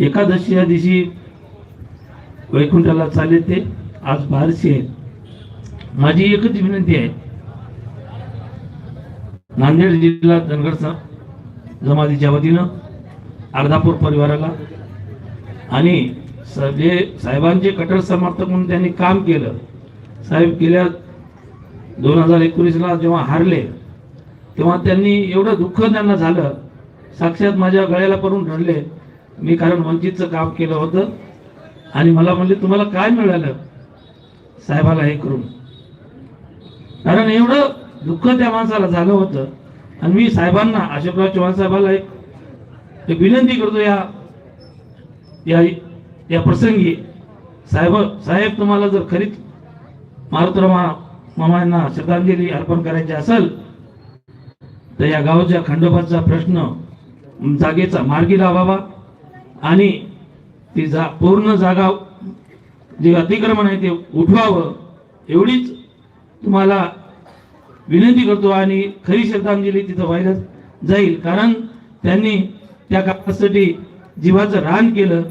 एकादशी या दिवशी वैकुंठाला चालले ते आज बारशी आहे माझी एकच विनंती आहे. नांदेड जिल्हा धनगर जमातीच्या वतीनं अर्धापूर परिवाराला आणि स- जे साहेबांचे कट्टर समर्थक म्हणून त्यांनी काम केलं. साहेब गेल्या दोन हजार एकोणीसला जेव्हा हारले तेव्हा त्यांनी एवढं दुःख त्यांना झालं. साक्षात माझ्या गळ्याला पडून रडले. मी कारण वंचितचं काम केलं होतं. आणि मला म्हणले तुम्हाला काय मिळालं? साहेबाला हे करून. कारण एवढं दुःख त्या माणसाला झालं होतं. आणि मी साहेबांना अशोकराव चव्हाण साहेबाला एक विनंती करतो या या या प्रसंगी. साहेब साहेब तुम्हाला जर खरीच मारुतराव मामांना श्रद्धांजली अर्पण करायची असेल तर या गावच्या खंडोबाचा प्रश्न जागेचा मार्गी लावावा. आणि ती जा पूर्ण जागा जे अतिक्रमण आहे ते उठवावं एवढीच तुम्हाला विनंती करतो आणि खरी श्रद्धांजली तिथं व्हायला जाईल. कारण त्यांनी त्या कामासाठी जीवाचं रान केलं.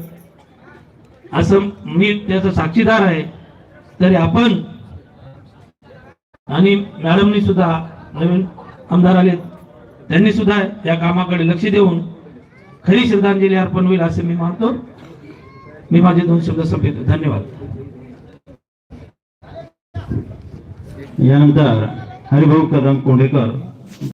असं मी त्याचा साक्षीदार आहे. तरी आपण आणि मॅडमनी सुद्धा नवीन आमदार आले त्यांनी सुद्धा या कामाकडे लक्ष देऊन खरी श्रद्धांजली अर्पण होईल असे मी मानतो. मी माझे दोन शब्द संपवतो. धन्यवाद. यानंतर हरिभाऊ कदम कोंडेकर